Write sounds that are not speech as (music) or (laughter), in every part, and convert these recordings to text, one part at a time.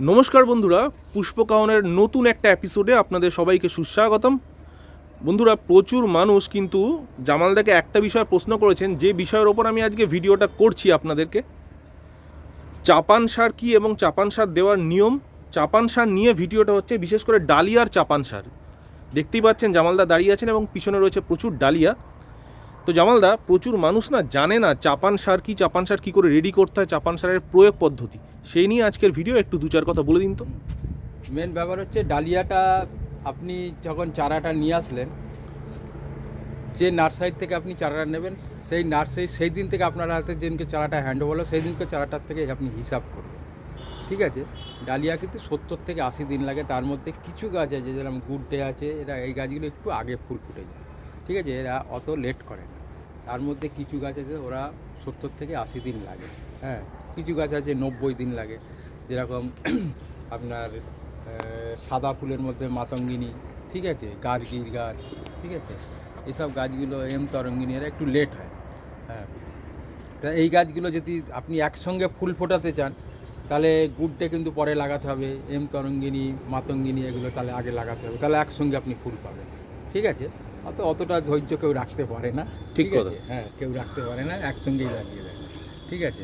নমস্কার বন্ধুরা পুষ্পকাহনের নতুন একটা এপিসোডে আপনাদের সবাইকে সুস্বাগতম। বন্ধুরা, প্রচুর মানুষ কিন্তু জামালদাকে একটা বিষয় প্রশ্ন করেছেন, যে বিষয়ের ওপর আমি আজকে ভিডিওটা করছি আপনাদেরকে। চাপান সার কী এবং চাপান সার দেওয়ার নিয়ম? চাপান সার নিয়ে ভিডিওটা হচ্ছে বিশেষ করে ডালিয়ার চাপান সার। দেখতেই পাচ্ছেন জামালদা দাঁড়িয়ে আছেন এবং পিছনে রয়েছে প্রচুর ডালিয়া। তো জামালদা, প্রচুর মানুষ না জানে না চাপান সার কি, চাপান সার কী করে রেডি করতে হয়, চাপান সারের প্রয়োগ পদ্ধতি। সেই নিয়ে আজকের ভিডিও একটু দু চার কথা বলে দিন তো। মেন ব্যাপার হচ্ছে ডালিয়াটা আপনি যখন চারাটা নিয়ে আসলেন, যে নার্সারি থেকে আপনি চারাটা নেবেন, সেই নার্সারি সেই দিন থেকে আপনার হাতে যেদিনকে চারাটা হ্যান্ড হলো, সেই দিনকে চারাটার থেকে আপনি হিসাব করবেন ঠিক আছে? ডালিয়া কিন্তু সত্তর থেকে আশি দিন লাগে, তার মধ্যে কিছু গাছ আছে, যেরকম গুড্ডে আছে, এরা এই গাছগুলো একটু আগে ফুল ফুটে যায়। ঠিক আছে? এরা অত লেট করে না। তার মধ্যে কিছু গাছ আছে, ওরা সত্তর থেকে আশি দিন লাগে। হ্যাঁ কিছু গাছ আছে নব্বই দিন লাগে। যেরকম (clears throat) আপনার সাদা ফুলের মধ্যে মাতঙ্গিনী, ঠিক আছে? গার্গির গাছ, ঠিক আছে? এসব গাছগুলো এম তরঙ্গিনী এরা একটু লেট হয়। হ্যাঁ। তা এই গাছগুলো যদি আপনি একসঙ্গে ফুল ফোটাতে চান, তাহলে গুড়টা কিন্তু পরে লাগাতে হবে। এম তরঙ্গিনী, মাতঙ্গিনী এগুলো তাহলে আগে লাগাতে হবে। তাহলে একসঙ্গে আপনি ফুল পাবেন। ঠিক আছে? অত অতটা ধৈর্য কেউ রাখতে পারে না। ঠিক আছে? হ্যাঁ কেউ রাখতে পারে না একসঙ্গেই লাগিয়ে দেয়। ঠিক আছে?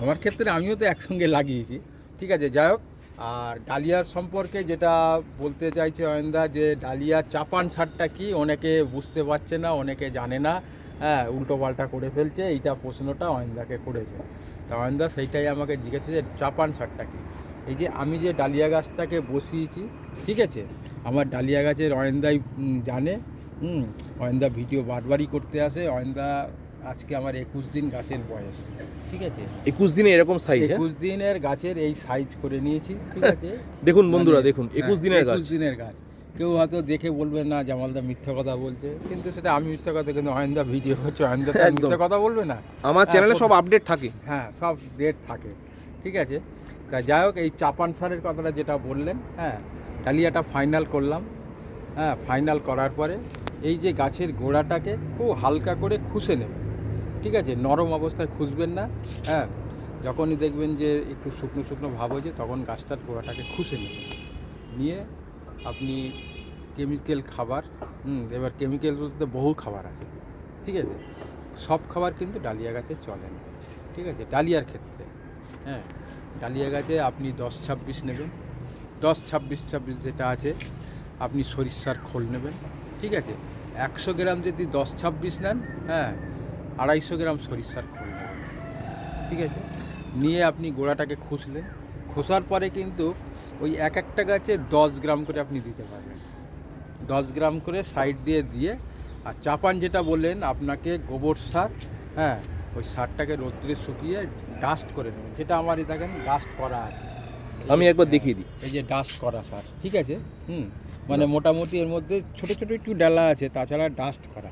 আমার ক্ষেত্রে আমিও তো একসঙ্গে লাগিয়েছি। ঠিক আছে? যাই হোক আর ডালিয়ার সম্পর্কে যেটা বলতে চাইছে অয়েন্দা যে ডালিয়া চাপান সারটা কি অনেকে বুঝতে পারছে না অনেকে জানে না। হ্যাঁ উল্টো পাল্টা করে ফেলছে এইটা প্রশ্নটা অয়েন্দাকে করেছে। তা অয়েন্দা সেইটাই আমাকে জিজ্ঞেসে যে চাপান সারটা কি? এই যে আমি যে ডালিয়া গাছটাকে বসিয়েছি ঠিক আছে? আমার ডালিয়া গাছের অয়েন্দাই জানে। হুম অয়েন্দা ভিডিও বারবারই করতে আসে অয়েন্দা আজকে আমার একুশ দিন গাছের বয়স ঠিক আছে? একুশ দিনে এরকম সাইজ একুশ দিনের গাছের এই সাইজ করে নিয়েছি ঠিক আছে? দেখুন বন্ধুরা মানে, দেখুন একুশ হ্যাঁ, দিনের গাছ। একুশ দিনের গাছ। কেউ হয়তো দেখে বলবে না জামালদা মিথ্যা কথা বলছে। কিন্তু সেটা আমি মিথ্যা কথা কিন্তু অয়েন্দা ভিডিও হচ্ছে অয়েন্দা মিথ্যা কথা বলবে না। আমার হ্যাঁ, চ্যানেলে সব আপডেট থাকে। হ্যাঁ সব ডেট থাকে ঠিক আছে? তা যাই হোক এই চাপান সারের কথাটা যেটা বললেন হ্যাঁ ডালিয়াটা ফাইনাল করলাম হ্যাঁ ফাইনাল করার পরে এই যে গাছের গোড়াটাকে খুব হালকা করে খুশে নেবেন ঠিক আছে? নরম অবস্থায় খুঁজবেন না হ্যাঁ? যখনই দেখবেন যে একটু শুকনো শুকনো ভাব হয়েছে, তখন গাছটার গোড়াটাকে খুশে নেবেন। নিয়ে আপনি কেমিক্যাল খাবার, হুম, এবার কেমিক্যাল বলতে বহু খাবার আছে, ঠিক আছে? সব খাবার কিন্তু ডালিয়া গাছে চলে না, ঠিক আছে? ডালিয়ার ক্ষেত্রে হ্যাঁ? ডালিয়া গাছে আপনি দশ ছাব্বিশ নেবেন, দশ ছাব্বিশ ছাব্বিশ যেটা আছে, আপনি সরিষার খোল নেবেন, ঠিক আছে? একশো গ্রাম যদি দশ ছাব্বিশ নেন হ্যাঁ আড়াইশো গ্রাম সরিষার খোল নেবেন। ঠিক আছে? নিয়ে আপনি গোড়াটাকে খুসলেন। খোসার পরে কিন্তু ওই এক একটা গাছে দশ গ্রাম করে আপনি দিতে পারবেন। দশ গ্রাম করে সাইড দিয়ে দিয়ে আর চাপান যেটা বললেন আপনাকে গোবর সার হ্যাঁ ওই সারটাকে রোদ্রে শুকিয়ে ডাস্ট করে নেবেন। যেটা আমারই দেখেন ডাস্ট করা আছে। আমি একবার দেখিয়ে দিই। এই যে ডাস্ট করা সার। ঠিক আছে? হুম। মানে মোটামুটি এর মধ্যে ছোট ছোট একটু ডালা আছে, তাছাড়া ডাস্ট করা।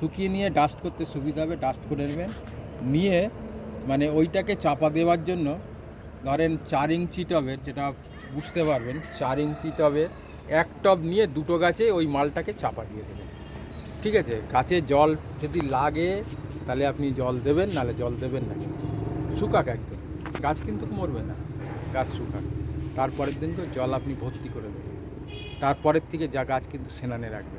শুকিয়ে নিয়ে ডাস্ট করতে সুবিধা হবে ডাস্ট করে নেবেন। নিয়ে মানে ওইটাকে চাপা দেওয়ার জন্য ধরেন চার ইঞ্চি টবের, যেটা বুঝতে পারবেন, চার ইঞ্চি টবের এক টব নিয়ে দুটো গাছে ওই মালটাকে চাপা দিয়ে দেবেন। ঠিক আছে? গাছে জল যদি লাগে, তাহলে আপনি জল দেবেন, নাহলে জল দেবেন না। শুকাক একদম গাছ কিন্তু মরবে না। গাছ শুকাক। তারপরের দিনকে জল আপনি ভর্তি করে দেবেন। তারপরের থেকে যা গাছ কিন্তু সেনানে রাখবে।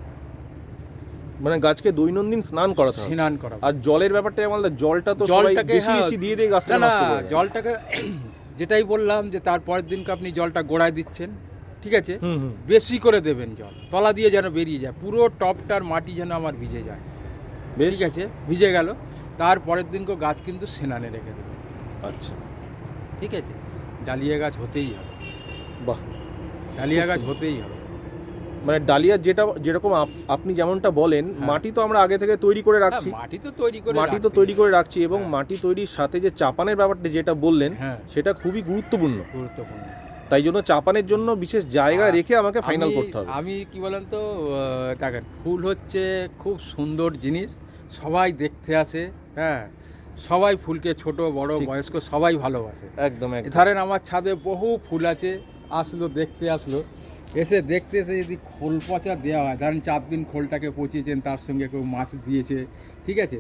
মানে গাছকে দৈনন্দিন স্নান করাতে হবে। স্নান করা আর জলের ব্যাপারটা আমাদের জলটা তো সবাই জলটাকে, বেশি হ্যাঁ, বেশি দিয়ে দিয়ে গাছটা নষ্ট করে। জলটাকে (clears throat) যেটাই বললাম যে তারপরের দিনকে আপনি জলটা গোড়ায় দিচ্ছেন ঠিক আছে? বেশি করে দেবেন জল তলা দিয়ে যেন বেরিয়ে যায় পুরো টপটার মাটি যেন আমার ভিজে যায়। ঠিক আছে? ভিজে গেল। তারপরের দিনকে গাছ কিন্তু সেনানে রেখে দেবে। আচ্ছা। ঠিক আছে? ডালিয়া গাছ হতেই হবে। বাহ। ডালিয়া গাছ হতেই হবে। মানে ডালিয়া যেটা যেরকম আপ- আপনি যেমনটা বলেন হ্যাঁ। মাটি তো আমরা আগে থেকে তৈরি করে রাখছি। হ্যাঁ, মাটি তো তৈরি করে মাটি তো তৈরি করে রাখছি এবং হ্যাঁ। মাটি তৈরির সাথে যে চাপানের ব্যাপারটা যেটা বললেন সেটা খুবই গুরুত্বপূর্ণ। গুরুত্বপূর্ণ। তাই জন্য চাপানের জন্য বিশেষ জায়গা রেখে আমাকে ফাইনাল করতে হবে। আমি কি বলেন তো দেখেন ফুল হচ্ছে খুব সুন্দর জিনিস সবাই দেখতে আসে হ্যাঁ। সবাই ফুলকে ছোট বড় বয়স্ক সবাই ভালোবাসে। একদম একদম। ধরেন আমার ছাদে বহু ফুল আছে আসলো দেখতে আসলো। এসে দেখতে এসে যদি খোল পচা দেওয়া হয় ধরেন চার দিন খোলটাকে পচিয়েছেন তার সঙ্গে কেউ মাছ দিয়েছে ঠিক আছে?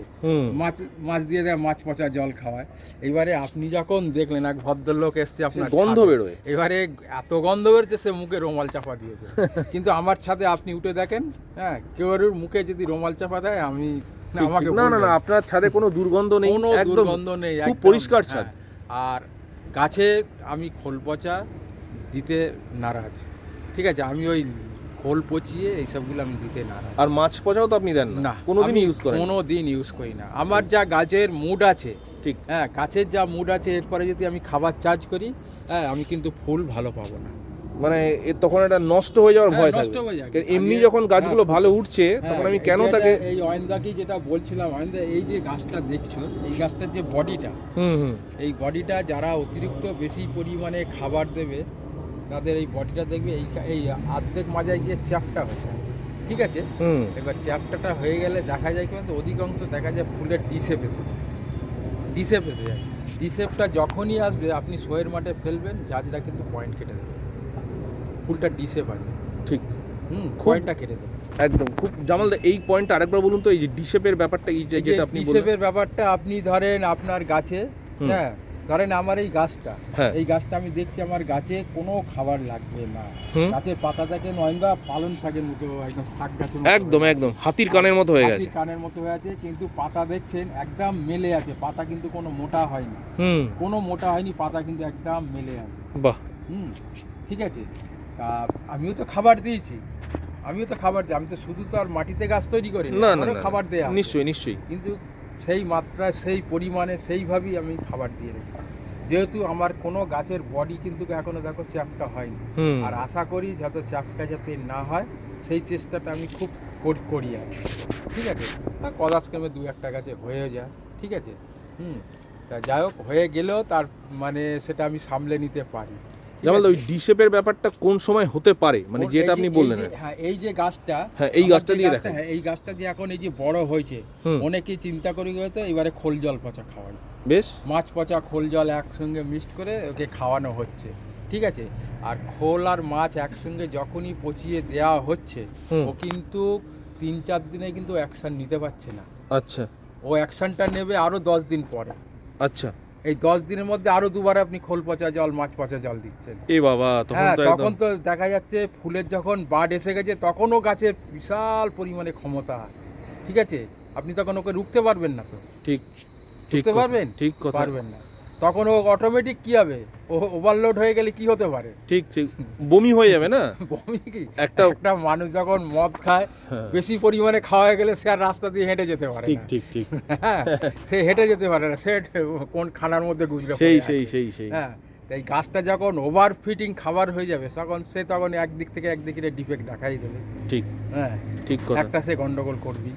মাছ মাছ দিয়ে দেয় মাছ পচা জল খাওয়ায়। এবারে আপনি যখন দেখলেন এক ভদ্রলোক এসছে আপনার গন্ধ বেরোয়। এবারে এত গন্ধ বেরোচ্ছে সে মুখে রোমাল চাপা দিয়েছে। (laughs) কিন্তু আমার ছাদে আপনি উঠে দেখেন হ্যাঁ কেউ মুখে যদি রোমাল চাপা দেয় আমি আমাকে না না না আপনার ছাদে কোনো দুর্গন্ধ নেই কোনো দুর্গন্ধ নেই খুব পরিষ্কার ছাদ। হ্যাঁ। আর গাছে আমি খোল পচা দিতে নারাজ। ঠিক আছে আমি ওই খোল পচিয়ে এইসবগুলো আমি দিতে না আর মাছ পচাও তো আপনি দেন না? না কোনোদিনই ইউজ করেন কোনো দিন ইউজ করি না। আমার যা গাছের মুড আছে ঠিক। হ্যাঁ গাছের যা মুড আছে এরপরে যদি আমি খাবার চার্জ করি হ্যাঁ আমি কিন্তু ফুল ভালো পাবো না। মানে এ তখন এটা নষ্ট হয়ে যাওয়ার হ্যাঁ, ভয় হয়ে। কারণ এমনি যখন গাছগুলো হ্যাঁ, ভালো উঠছে তখন আমি হ্যাঁ, কেন তাকে এই অয়েন্দাকে যেটা বলছিলাম অয়েন্দা এই যে গাছটা দেখছ এই গাছটার যে বডিটা হুম হুম। এই বডিটা যারা অতিরিক্ত বেশি পরিমাণে খাবার দেবে তাদের এই বডিটা দেখবে এই এই অর্ধেক মাজায় গিয়ে চ্যাপটা হয়ে যায়। ঠিক আছে? এবার চ্যাপটাটা হয়ে গেলে দেখা যায় কিন্তু অধিকাংশ দেখা যায় ফুলের ডিসেপ এসে যায়। ডিসেপ এসে যায়। ডিসেপটা যখনই আসবে আপনি শোয়ের মাঠে ফেলবেন জাজরা কিন্তু পয়েন্ট কেটে দেবে। ফুলটা ডিসেপ আছে। ঠিক। হুম পয়েন্টটা কেটে দেবে। একদম। খুব জামাল এই পয়েন্টটা আরেকবার বলুন তো এই যে ডিশেপের ব্যাপারটা এই যে যেটা আপনি ডিসেপের ব্যাপারটা আপনি ধরেন আপনার গাছে হ্যাঁ ধরেন আমার এই গাছটা হ্যাঁ। এই গাছটা আমি দেখছি আমার গাছে কোনো খাবার লাগবে না। গাছের পাতা থেকে নয়ন্দা পালন শাকের মতো একদম শাক গাছের একদম একদম। হাতির কানের মতো হয়ে গেছে। কানের মতো হয়ে আছে কিন্তু পাতা দেখছেন একদম মেলে আছে। পাতা কিন্তু কোনো মোটা হয়নি। হুম। কোনো মোটা হয়নি পাতা কিন্তু একদম মেলে আছে। বাহ। হুম ঠিক আছে। তা আমিও তো খাবার দিয়েছি। আমিও তো খাবার দিই। আমি তো শুধু তো আর মাটিতে গাছ তৈরি করি না, খাবার দেয়া নিশ্চয়ই নিশ্চয়ই। কিন্তু সেই মাত্রায় সেই পরিমাণে সেইভাবেই আমি খাবার দিয়ে রেখেছি। যেহেতু আমার কোনো গাছের বডি কিন্তু এখনও দেখো চ্যাপটা হয়নি। আর আশা করি যাতে চ্যাপটা যাতে না হয় সেই চেষ্টাটা আমি খুব করি আর ঠিক আছে? আর কদাচ কেমে দু একটা গাছে হয়ে যায়। ঠিক আছে? হুম। তা যাই হোক হয়ে গেলেও তার মানে সেটা আমি সামলে নিতে পারি। জামাল? ওই ডিশেপের ব্যাপারটা কোন সময় হতে পারে? মানে যেটা আপনি বললেন আর। হ্যাঁ এই যে গাছটা হ্যাঁ, এই গাছটা দিয়ে দেখান। হ্যাঁ এই গাছটা যে এখন এই যে বড় হয়েছে অনেকেই চিন্তা করি হয়তো এবারে খোল জল পচা খাওয়াই বেশ। মাছ পচা খোল জল একসঙ্গে মিক্সড করে ওকে খাওয়ানো হচ্ছে ঠিক আছে? আর খোল আর মাছ একসঙ্গে যখনই পচিয়ে দেওয়া হচ্ছে ও কিন্তু তিন চার দিনে কিন্তু অ্যাকশন নিতে পারছে না। আচ্ছা। ও অ্যাকশনটা নেবে আরও দশ দিন পরে। আচ্ছা। এই দশ দিনের মধ্যে আরও দুবার আপনি খোল পচা জল মাছ পচা জল দিচ্ছেন। এ বাবা তখন হ্যাঁ তো তখন তো দেখা যাচ্ছে ফুলের যখন বাড এসে গেছে তখনও গাছের বিশাল পরিমাণে ক্ষমতা। ঠিক আছে? আপনি তখন ওকে রুখতে পারবেন না তো। ঠিক ঠিক বুঝতে পারবেন? ঠিক পারবেন না। তখন ও অটোমেটিক কি হবে? ও ওভারলোড হয়ে গেলে কি হতে পারে? ঠিক ঠিক। বমি হয়ে যাবে না? (laughs) বমি কি? একটা- একটা মানুষ যখন মদ খায় হ্যাঁ। বেশি পরিমাণে খাওয়া হয়ে গেলে সে আর রাস্তা দিয়ে হেঁটে যেতে পারে ঠিক ঠিক ঠিক। হ্যাঁ সে হেঁটে যেতে পারে না। সে কোন খানার মধ্যে গুজরে সেই সেই সেই সেই। হ্যাঁ তাই গাছটা যখন ওভার ফিটিং খাবার হয়ে যাবে তখন সে তখন একদিক থেকে একদিকে ডিফেক্ট দেখাই দেবে। ঠিক। হ্যাঁ ঠিক একটা সে গন্ডগোল করবি।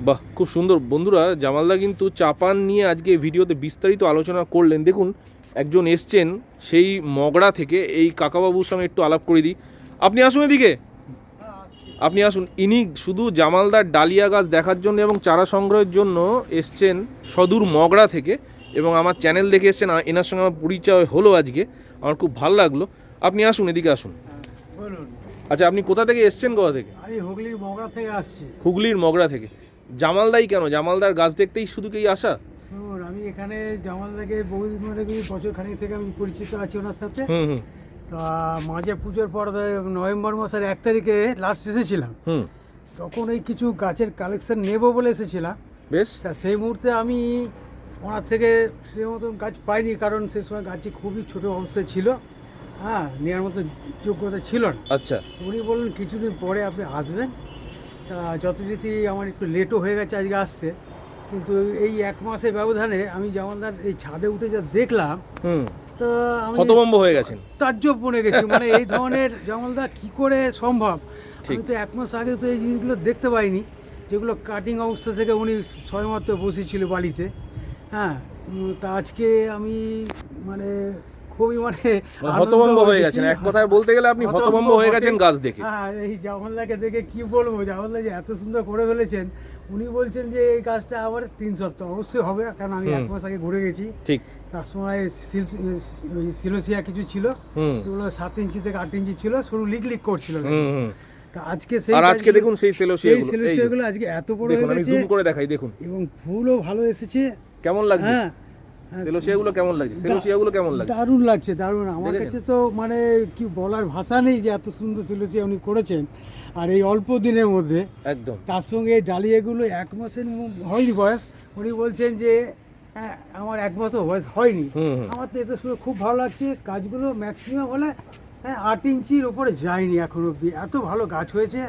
বাহ, খুব সুন্দর। বন্ধুরা, জামালদা কিন্তু চাপান নিয়ে আজকে ভিডিওতে বিস্তারিত আলোচনা করলেন। দেখুন, একজন এসছেন সেই মগড়া থেকে, এই কাকাবাবুর সঙ্গে একটু আলাপ করে দিই। আপনি আসুন এদিকে। আপনি আসুন। ইনি শুধু জামালদার ডালিয়া গাছ দেখার জন্য এবং চারা সংগ্রহের জন্য এসছেন সদূর মগড়া থেকে এবং আমার চ্যানেল দেখে এসছেন। এনার সঙ্গে আমার পরিচয় হলো আজকে। আমার খুব ভালো লাগল। আপনি আসুন, এদিকে আসুন। আচ্ছা আপনি কোথা থেকে এসছেন কোথা থেকে? আমি হুগলির মগরা থেকে আসছি। হুগলির মগড়া থেকে। জামালদাই কেন? জামালদার গাছ দেখতেই শুধু কি আসা শুনুন আমি এখানে জামালদাকে বহুদিন ধরে বছর খানিক থেকে আমি পরিচিত আছি ওনার সাথে। হুম হুম। তা মাঝে পুজোর পর নভেম্বর মাসের এক তারিখে লাস্ট এসেছিলাম হুম। তখন এই কিছু গাছের কালেকশন নেব বলে এসেছিলাম। বেশ। তা সেই মুহূর্তে আমি ওনার থেকে সে মতন গাছ পাইনি কারণ সে সময় গাছটি খুবই ছোটো অবস্থায় ছিল। হ্যাঁ নেওয়ার মতো যোগ্যতা ছিল না। আচ্ছা। উনি বললেন কিছুদিন পরে আপনি আসবেন। তা যথারীতি আমার একটু লেটও হয়ে গেছে আজকে আসতে। কিন্তু এই এক মাসের ব্যবধানে আমি জামালদার এই ছাদে উঠে যা দেখলাম হুম। তো আমি হতভম্ব হয়ে গেছেন। তাজ্জব বনে গেছি। মানে এই ধরনের জামালদা কি করে সম্ভব। আমি তো এক মাস আগে তো এই জিনিসগুলো দেখতে পাইনি। যেগুলো কাটিং অবস্থা থেকে উনি সবেমাত্র বসেছিল বাড়িতে। হ্যাঁ তা আজকে আমি মানে খুবই মানে মানে হতভম্ব হয়ে গেছেন। এক কথায় বলতে গেলে আপনি হতভম্ব হয়ে গেছেন গাছ দেখে। হ্যাঁ এই দেখে কি বলব? যে এত সুন্দর করে ফেলেছেন উনি বলছেন যে এই কাজটা আবার তিন সপ্তাহ অবশ্যই হবে কারণ আমি এক মাস আগে ঘুরে গেছি। ঠিক। তার সময় সিলোসিয়া কিছু ছিল সেগুলো সাত ইঞ্চি থেকে আট ইঞ্চি ছিল সরু লিক লিক করছিল। তা আজকে সেই আর আজকে দেখুন সেই সেলোসিয়াগুলো সেলোসিয়াগুলো আজকে এত বড় দেখুন হয়ে আমি গেছে জুম করে দেখাই দেখুন। এবং ফুলও ভালো এসেছে। কেমন লাগছে? হ্যাঁ, সেলোসিয়াগুলো কেমন লাগছে? সেলোসিয়াগুলো কেমন লাগছে? দারুণ লাগছে দারুণ। আমার কাছে তো মানে কি বলার ভাষা নেই যে এত সুন্দর সেলোসিয়া উনি করেছেন। আর এই অল্প দিনের মধ্যে একদম। তার সঙ্গে ডালিয়াগুলো এক মাসের হয়নি বয়স। উনি বলছেন যে হ্যাঁ, আমার এক মাসও বয়স হয়নি। আমার তো এতে শুনে খুব ভালো লাগছে। গাছগুলো ম্যাক্সিমাম হলে হ্যাঁ আট ইঞ্চির ওপরে যায়নি এখন অবধি। এত ভালো গাছ হয়েছে।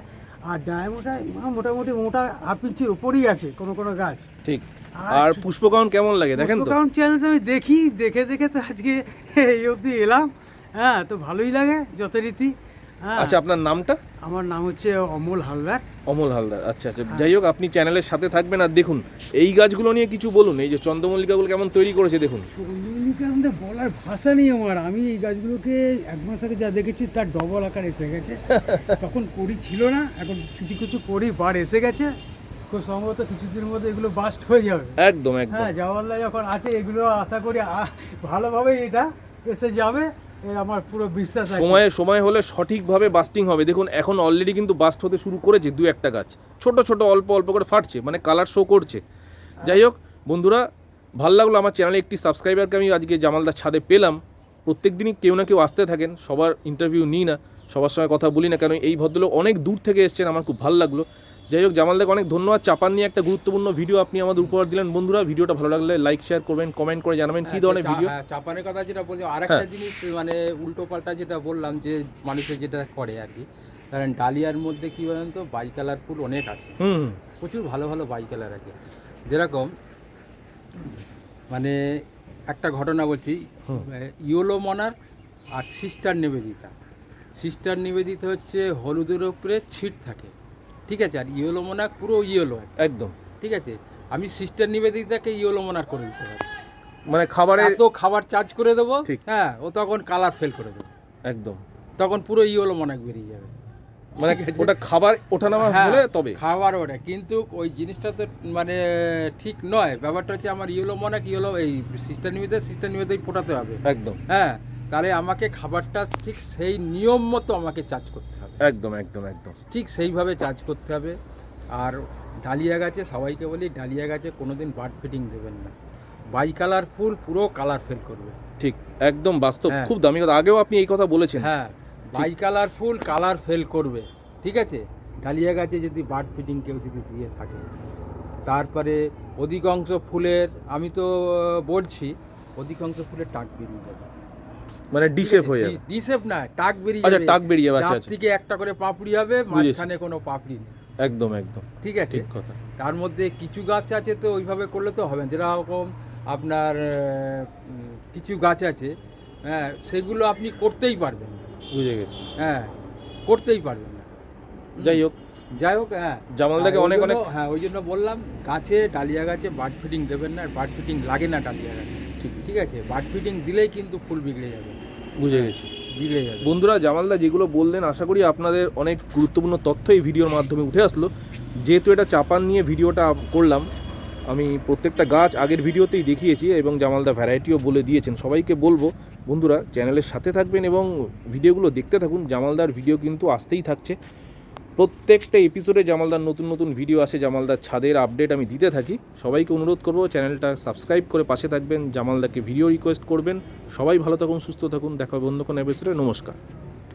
আর ডায়মোটা মোটামুটি মোটা হাফ ইঞ্চির উপরেই আছে কোনো কোনো গাছ। ঠিক। আর- পুষ্পকাউন কেমন লাগে? দেখেন তো। কাউন্ট চ্যানেল তো আমি দেখি দেখে দেখে তো আজকে এই অবধি এলাম। হ্যাঁ তো ভালোই লাগে যথারীতি। আচ্ছা আপনার নামটা? আমার নাম হচ্ছে অমল হালদার। অমল হালদার আচ্ছা আচ্ছা। যাই হোক আপনি চ্যানেলের সাথে থাকবেন আর দেখুন এই গাছগুলো নিয়ে কিছু বলুন এই যে চন্দ্রমল্লিকাগুলো কেমন তৈরি করেছে দেখুন। চন্দ্রমল্লিকার মধ্যে বলার ভাষা নেই আমার। আমি এই গাছগুলোকে এক মাস আগে যা দেখেছি তার ডবল আকার এসে গেছে। (laughs) তখন কড়ি ছিল না এখন কিছু কিছু কড়ি বার এসে গেছে। খুব সম্ভবত কিছুদিনের মধ্যে এগুলো বাস্ট হয়ে যাবে। একদম একদম। হ্যাঁ জওয়াল্লা যখন আছে এগুলো আশা করি আ- ভালোভাবে এটা এসে যাবে। আমার পুরো বিশ্বাস সময়ে, সময় হলে সঠিকভাবে বাস্টিং হবে। দেখুন, এখন অলরেডি কিন্তু বাস্ট হতে শুরু করেছে দু একটা গাছ। ছোট ছোট, অল্প অল্প করে ফাটছে মানে কালার শো করছে। যাই হোক, বন্ধুরা, ভালো লাগল আমার চ্যানেলে একটি সাবস্ক্রাইবারকে আমি আজকে জামালদার ছাদে পেলাম। প্রত্যেক দিনই কেউ না কেউ আসতে থাকেন, সবার ইন্টারভিউ নিই না, সবার সঙ্গে কথা বলি না কারণ এই ভদ্রলোক অনেক দূর থেকে এসেছেন, আমার খুব ভালো লাগল। যাই হোক জামালদাকে অনেক ধন্যবাদ। চাপান নিয়ে একটা গুরুত্বপূর্ণ ভিডিও আপনি আমাদের উপহার দিলেন। বন্ধুরা ভিডিওটা ভালো লাগলে লাইক শেয়ার করবেন কমেন্ট করে জানাবেন কী ধরনের ভিডিও হ্যাঁ, চাপানের কথা যেটা বলছি আরেকটা জিনিস মানে উল্টো পাল্টা যেটা বললাম যে মানুষের যেটা করে আর কি। কারণ ডালিয়ার মধ্যে কি বলেন তো বাই কালার ফুল অনেক আছে। প্রচুর ভালো ভালো বাই কালার আছে। যেরকম মানে একটা ঘটনা বলছি। ইয়োলো মনার আর সিস্টার নিবেদিতা। সিস্টার নিবেদিতা হচ্ছে হলুদের উপরে ছিট থাকে। ঠিক আছে? আর ইয়েলো মোনাক পুরো ইয়েলো। একদম। ঠিক আছে? আমি সিস্টার নিবেদিতাকে ইয়েলো মোনার করে দিতে পারি। মানে খাবারের তো খাবার চার্জ করে দেবো। হ্যাঁ ও তখন কালার ফেল করে দেবে। একদম। তখন পুরো ইয়েলো মোনাক বেরিয়ে যাবে। মানে ওটা খাবার ওঠানামা হ্যাঁ, হলে তবে। খাবার ওটা। কিন্তু ওই জিনিসটা তো মানে ঠিক নয়। ব্যাপারটা হচ্ছে আমার ইয়েলো মনে ইয়েলো এই সিস্টার নিমিতে সিস্টার নিমিতেই ফোটাতে হবে। একদম। হ্যাঁ তাহলে আমাকে খাবারটা ঠিক সেই নিয়ম মতো আমাকে চার্জ করতে হবে একদম একদম একদম। ঠিক সেইভাবে চার্জ করতে হবে। আর ডালিয়া গাছে সবাইকে বলি ডালিয়া গাছে কোনোদিন বার্ড ফিটিং দেবেন না। বাই কালার ফুল পুরো কালার ফেল করবে। ঠিক একদম বাস্তব হ্যাঁ। খুব দামি কথা। আগেও আপনি এই কথা বলেছেন। হ্যাঁ bicolour full colour fail করবে। ঠিক আছে? ডালিয়া গাছে যদি বার্ড ফিটিং কেউ যদি দিয়ে থাকে তারপরে অধিকাংশ ফুলের আমি তো বলছি অধিকাংশ ফুলের টাক বেরিয়ে যাবে। মানে ডিশেপ হয়ে যাবে। ডিসেপ না টাক বেরিয়ে আচ্ছা টাক বেরিয়ে যাবে আচ্ছা ডাব আচ্ছা। থেকে একটা করে পাপড়ি হবে মাঝখানে কোনো পাপড়ি নেই। একদম একদম। ঠিক আছে? ঠিক কথা। তার মধ্যে কিছু গাছ আছে তো ওইভাবে করলে তো হবে না। যেরকম আপনার কিছু গাছ আছে হ্যাঁ সেগুলো আপনি করতেই পারবেন বুঝে গেছি। হ্যাঁ করতেই পারবেন যাই হোক। যাই হোক হ্যাঁ। জামালদাকে অনেক অনেক হ্যাঁ ওই জন্য বললাম গাছে ডালিয়া গাছে বার্ড ফিটিং দেবেন না বার্ড ফিটিং লাগে না ডালিয়া গাছে। ঠিক ঠিক আছে? বার্ড ফিটিং দিলেই কিন্তু ফুল বিগড়ে যাবে। বুঝে গেছি। বিগড়ে যাবে। বন্ধুরা জামালদা যেগুলো বললেন আশা করি আপনাদের অনেক গুরুত্বপূর্ণ তথ্য এই ভিডিওর মাধ্যমে উঠে আসলো। যেহেতু এটা চাপান নিয়ে ভিডিওটা করলাম আমি প্রত্যেকটা গাছ আগের ভিডিওতেই দেখিয়েছি এবং জামালদা ভ্যারাইটিও বলে দিয়েছেন। সবাইকে বলব বন্ধুরা চ্যানেলের সাথে থাকবেন এবং ভিডিওগুলো দেখতে থাকুন। জামালদার ভিডিও কিন্তু আসতেই থাকছে। প্রত্যেকটা এপিসোডে জামালদার নতুন নতুন ভিডিও আসে, জামালদার ছাদের আপডেট আমি দিতে থাকি। সবাইকে অনুরোধ করব চ্যানেলটা সাবস্ক্রাইব করে পাশে থাকবেন, জামালদাকে ভিডিও রিকোয়েস্ট করবেন। সবাই ভালো থাকুন, সুস্থ থাকুন, দেখা অন্য কোনো এপিসোডে নমস্কার।